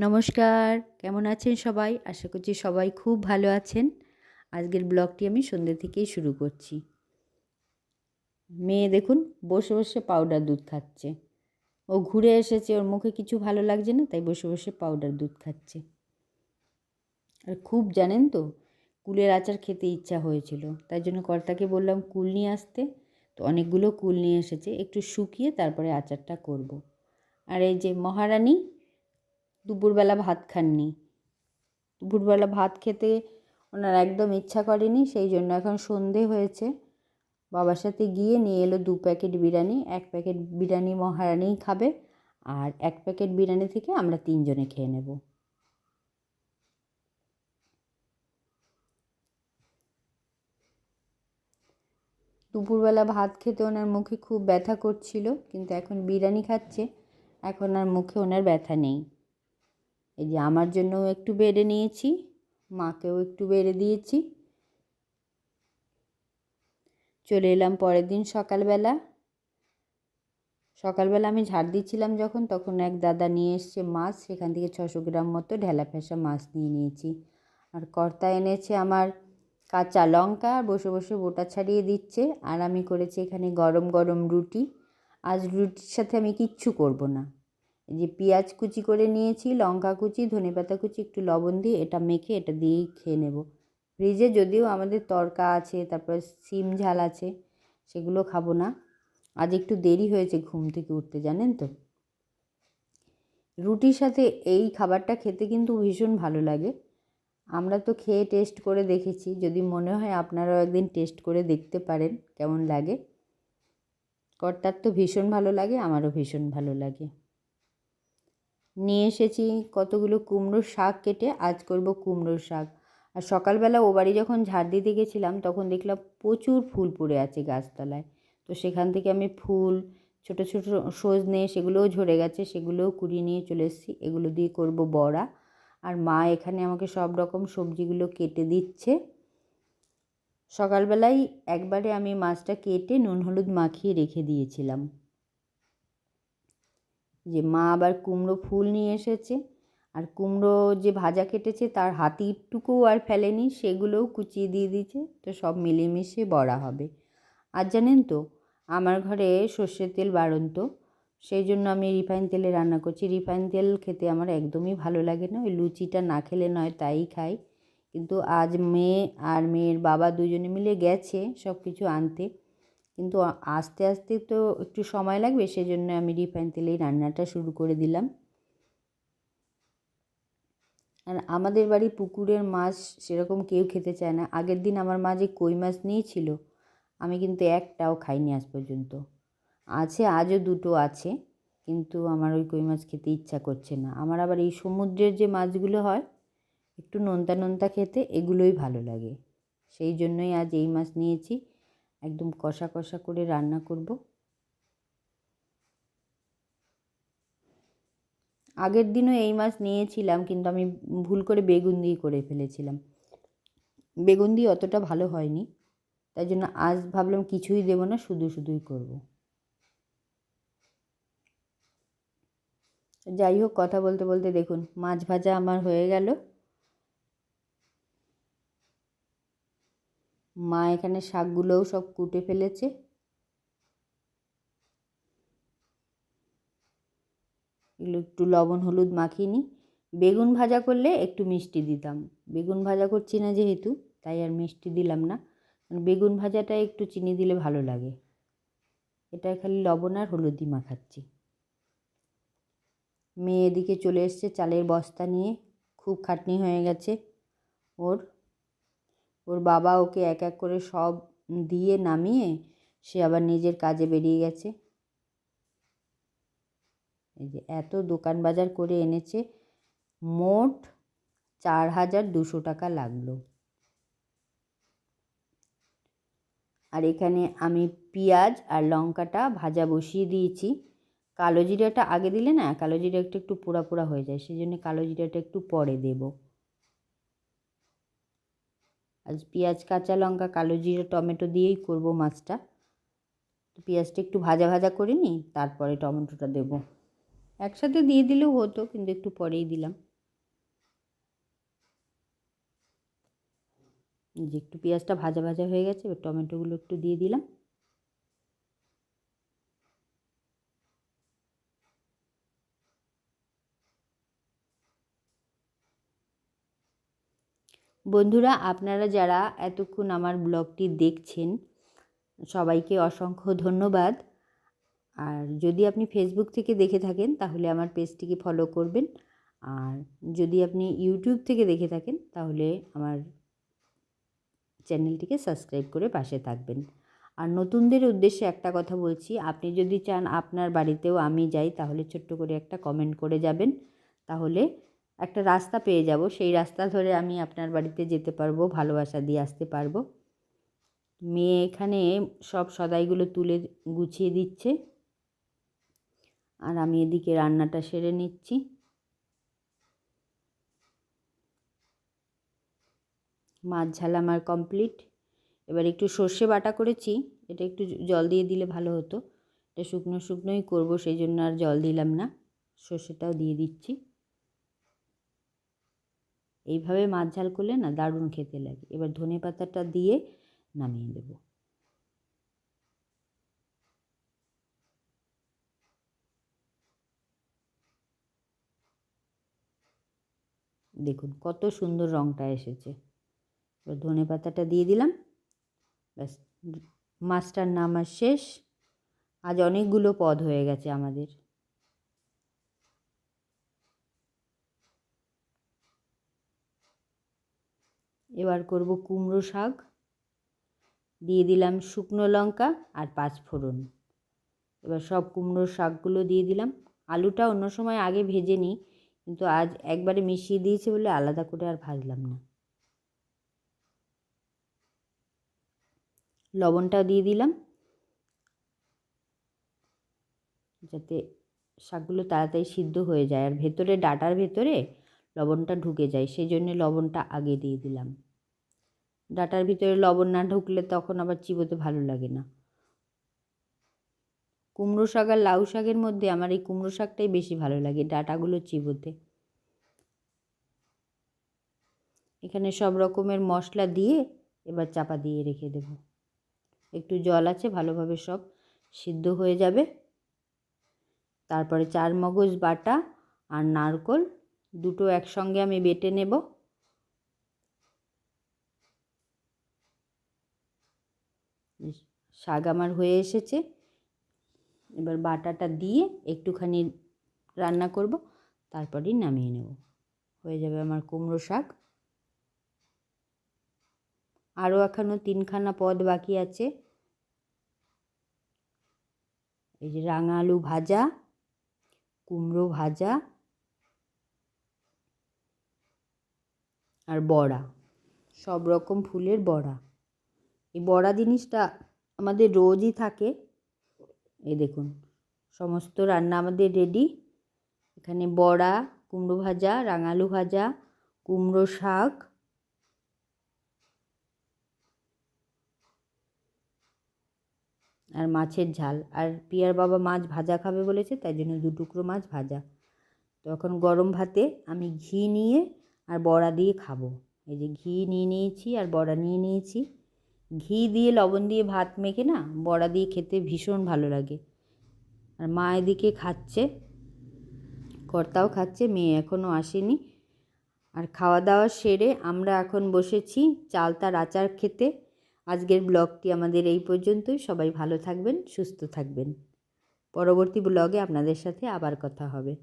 নমস্কার, কেমন আছেন সবাই? আশা করছি সবাই খুব ভালো আছেন। আজকের ব্লগটি আমি সন্ধ্যে থেকেই শুরু করছি। মেয়ে দেখুন, বসে বসে পাউডার দুধ খাচ্ছে। ও ঘুরে এসেছে, ওর মুখে কিছু ভালো লাগছে না, তাই বসে বসে পাউডার দুধ খাচ্ছে। আর খুব জানেন তো, কুলের আচার খেতে ইচ্ছা হয়েছিল। তাই জন্য কর্তাকে বললাম, কুল নিয়ে আসতে। তো অনেকগুলো কুল নিয়ে এসেছে, একটু শুকিয়ে তারপরে আচারটা করব। আর এই যে মহারানী দুপুরবেলা ভাত খাননি। দুপুরবেলা ভাত খেতে ওনার একদম ইচ্ছা করেনি, সেই জন্য এখন সন্ধে হয়েছে। বাবার সাথে গিয়ে নিয়ে এলো দু প্যাকেট বিরিয়ানি, এক প্যাকেট বিরিয়ানি মহারানিই খাবে, আর এক প্যাকেট বিরিয়ানি থেকে আমরা তিনজনে খেয়ে নেব। দুপুরবেলা ভাত খেতে ওনার মুখে খুব ব্যথা করছিল, কিন্তু এখন বিরিয়ানি খাচ্ছে, এখন আর মুখে ওনার ব্যথা নেই। এই যে আমার জন্যও একটু বেড়ে নিয়েছি, মাকেও একটু বেড়ে দিয়েছি। চলে এলাম পরের দিন সকালবেলা। সকালবেলা আমি ঝাড় দিচ্ছিলাম যখন, তখন এক দাদা নিয়ে এসছে মাছ, সেখান থেকে ছশো গ্রাম মতো ঢেলা ফেসা মাছ নিয়ে নিয়েছি। আর কর্তা এনেছে আমার কাঁচা লঙ্কা বসে বসে বোটা ছাড়িয়ে দিচ্ছে। আর আমি করেছি এখানে গরম গরম রুটি। আজ রুটির সাথে আমি কিচ্ছু করব না। যে পেঁয়াজ কুচি করে নিয়েছি, লঙ্কা কুচি, ধনে পাতা কুচি, একটু লবণ দিয়ে এটা মেখে এটা দিয়েই খেয়ে নেব। ফ্রিজে যদিও আমাদের তরকা আছে, তারপর সিম ঝাল আছে, সেগুলো খাব না। আজ একটু দেরি হয়েছে ঘুম থেকে উঠতে, জানেন তো? রুটির সাথে এই খাবারটা খেতে কিন্তু ভীষণ ভালো লাগে। আমরা তো খেয়ে টেস্ট করে দেখেছি, যদি মনে হয় আপনারাও একদিন টেস্ট করে দেখতে পারেন কেমন লাগে। কর্তার তো ভীষণ ভালো লাগে, আমারও ভীষণ ভালো লাগে। নিয়ে এসেছি কতগুলো কুমড়োর শাক কেটে, আজ করব কুমড়োর শাক। আর সকালবেলা ও বাড়ি যখন ঝাড় দিতে গেছিলাম, তখন দেখলাম প্রচুর ফুল পড়ে আছে গাছতলায়। তো সেখান থেকে আমি ফুল, ছোট ছোট সজনে সেগুলোও ঝরে গেছে, সেগুলোও কুড়িয়ে নিয়ে চলে এসেছি। এগুলো দিয়ে করব বড়া। আর মা এখানে আমাকে সব রকম সবজিগুলো কেটে দিচ্ছে। সকালবেলায় একবারে আমি মাছটা কেটে নুন হলুদ মাখিয়ে রেখে দিয়েছিলাম। যে মা আবার কুমড়ো ফুল নিয়ে এসেছে। আর কুমড়ো যে ভাজা কেটেছে তার হাতিরটুকুও আর ফেলেনি, সেগুলোও কুচিয়ে দিয়ে দিয়েছে। তো সব মিলেমিশে বড়া হবে। আর জানেন তো, আমার ঘরে সর্ষের তেল বাড়ন্ত। সেই জন্য আমি রিফাইন তেলে রান্না করছি। রিফাইন তেল খেতে আমার একদমই ভালো লাগে না। ওই লুচিটা না খেলে নয়, তাই খাই। কিন্তু আজ মেয়ে আর মেয়ের বাবা দুজনে মিলে গেছে সব কিছু আনতে। কিন্তু আস্তে আস্তে তো একটু সময় লাগবে, সেজন্য আমি রিফাইন তেলেই রান্নাটা শুরু করে দিলাম। আর আমাদের বাড়ি পুকুরের মাছ সেরকম কেউ খেতে চায় না। আগের দিন আমার মা যে কই মাছ নিয়েছিল, আমি কিন্তু একটাও খাইনি আজ পর্যন্ত। আছে, আজও দুটো আছে, কিন্তু আমার ওই কই মাছ খেতে ইচ্ছা করছে না। আমার আবার এই সমুদ্রের যে মাছগুলো হয়, একটু নোনতা নোনতা খেতে এগুলোই ভালো লাগে। সেই জন্যই আজ এই মাছ নিয়েছি। একদম কষা কষা করে রান্না করব। আগের দিনও এই মাছ নিয়েছিলাম, কিন্তু আমি ভুল করে বেগুন দিয়ে করে ফেলেছিলাম। বেগুন দিয়ে অতটা ভালো হয়নি, তাই জন্য আজ ভাবলাম কিছুই দেবো না, শুধু শুধুই করব। যাই হোক, কথা বলতে বলতে দেখুন, মাছ ভাজা আমার হয়ে গেল। মা এখানে শাকগুলোও সব কুটে ফেলেছে। এগুলো একটু লবণ, হলুদ মাখিয়ে নিই। বেগুন ভাজা করলে একটু মিষ্টি দিতাম। বেগুন ভাজা করছি না যেহেতু, তাই আর মিষ্টি দিলাম না। বেগুন ভাজাটা একটু চিনি দিলে ভালো লাগে। এটা খালি লবণ আর হলুদই মাখাচ্ছি। মেয়ে এদিকে চলে এসছে চালের বস্তা নিয়ে। খুব খাটনি হয়ে গেছে ওর। ওর বাবা ওকে এক এক করে সব দিয়ে নামিয়ে সে আবার নিজের কাজে বেরিয়ে গেছে। এই যে এত দোকান বাজার করে এনেছে, মোট চার হাজার দুশো টাকা লাগল। আর এখানে আমি পেঁয়াজ আর লঙ্কাটা ভাজা বসিয়ে দিয়েছি। কালো জিরাটা আগে দিলে না, কালো জিরাটা একটু পোড়া পোড়া হয়ে যায় সেই জন্য কালো জিরাটা একটু পরে দেবো। আজ পেঁয়াজ, কাঁচা লঙ্কা, কালো জিরে, টমেটো দিয়েই করব মাছটা। তো পেঁয়াজটা একটু ভাজা ভাজা করে নিই, তারপরে টমেটোটা দেব। একসাথে দিয়ে দিলেও হতো, কিন্তু একটু পরেই দিলাম। যে একটু পেঁয়াজটা ভাজা ভাজা হয়ে গেছে টমেটোগুলো একটু দিয়ে দিলাম। বন্ধুরা, আপনারা যারা এতক্ষণ আমার ব্লগটি দেখছেন, সবাইকে অসংখ্য ধন্যবাদ। আর যদি আপনি ফেসবুক থেকে দেখে থাকেন, তাহলে আমার পেজটিকে ফলো করবেন। আর যদি আপনি ইউটিউব থেকে দেখে থাকেন, তাহলে আমার চ্যানেলটিকে সাবস্ক্রাইব করে পাশে থাকবেন। আর নতুনদের উদ্দেশ্যে একটা কথা বলছি, আপনি যদি চান আপনার বাড়িতেও আমি যাই, তাহলে ছোট্ট করে একটা কমেন্ট করে যাবেন। তাহলে একটা রাস্তা পেয়ে যাব। সেই রাস্তা ধরে আমি আপনার বাড়িতে যেতে পারব, ভালোবাসা দিয়ে আসতে পারব। মেয়ে এখানে সব সদাইগুলো তুলে গুছিয়ে দিচ্ছে। আর আমি এদিকে রান্নাটা সেরে নিচ্ছি। মাছ ঝাল আমার কমপ্লিট। এবার একটু সর্ষে বাটা করেছি। এটা একটু জল দিয়ে দিলে ভালো হতো। এটা শুকনো শুকনোই করব, সেই জন্য আর জল দিলাম না। সর্ষেটাও দিয়ে দিচ্ছি। এইভাবে মাছ ঝাল করলে না দারুণ খেতে লাগে। এবার ধনে পাতাটা দিয়ে নামিয়ে দেব দেখুন কত সুন্দর রঙটা এসেছে। এবার ধনে পাতাটা দিয়ে দিলাম। ব্যাস, মাছটার নামার শেষ। আজ অনেকগুলো পদ হয়ে গেছে আমাদের। এবার করব কুমড়ো শাক। দিয়ে দিলাম শুকনো লঙ্কা আর পাঁচ ফোড়ন। এবার সব কুমড়ো শাকগুলো দিয়ে দিলাম। আলুটা অন্য সময় আগে ভেজে নিই, কিন্তু আজ একবারে মিশিয়ে দিয়েছে বলে আলাদা করে আর ভাজলাম না। লবণটা দিয়ে দিলাম। যাতে শাকগুলো তাড়াতাড়ি সিদ্ধ হয়ে যায়। আর ভেতরে ডাটার ভেতরে লবণটা ঢুকে যায়, সেই জন্য লবণটা আগে দিয়ে দিলাম। ডাটার ভিতরে লবণ না ঢুকলে তখন আবার চিবোতে ভালো লাগে না। কুমড়ো শাক আর লাউ শাকের মধ্যে আমার এই কুমড়ো শাকটাই বেশি ভালো লাগে, ডাটাগুলো চিবোতে। এখানে সব রকমের মশলা দিয়ে এবার চাপা দিয়ে রেখে দেব। একটু জল আছে, ভালোভাবে সব সিদ্ধ হয়ে যাবে। তারপরে চার মগজ বাটা আর নারকোল, দুটো একসঙ্গে আমি বেটে নেব। শাক আমার হয়ে এসেছে। এবার বাটাটা দিয়ে একটুখানি রান্না করব, তারপরেই নামিয়ে নেব। হয়ে যাবে আমার কুমড়ো শাক। আরও এখনও তিনখানা পদ বাকি আছে। এই যে রাঙা আলু ভাজা, কুমড়ো ভাজা আর বড়া। সব রকম ফুলের বড়া। এই বড়া জিনিসটা আমাদের রোজই থাকে। এই দেখুন, সমস্ত রান্না আমাদের রেডি এখানে বড়া, কুমড়ো ভাজা, রাঙালু ভাজা, কুমড়ো শাক। আর মাছের ঝাল। আর পিয়ার বাবা মাছ ভাজা খাবে বলেছে, তাই জন্য দু টুকরো মাছ ভাজা। তো এখন গরম ভাতে আমি ঘি নিয়ে আর বড়া দিয়ে খাব। এই যে ঘি নিয়ে নিয়েছি আর বড়া নিয়ে নিয়েছি। ঘি দিয়ে লবণ দিয়ে ভাত মেখে না বড়া দিয়ে খেতে ভীষণ ভালো লাগে। আর মা এদিকে খাচ্ছে, কর্তাও খাচ্ছে, মেয়ে এখনও আসেনি। আর খাওয়া দাওয়া সেরে আমরা এখন বসেছি চালতার আচার খেতে। আজকের ব্লগটি আমাদের এই পর্যন্তই। সবাই ভালো থাকবেন, সুস্থ থাকবেন। পরবর্তী ব্লগে আপনাদের সাথে আবার কথা হবে।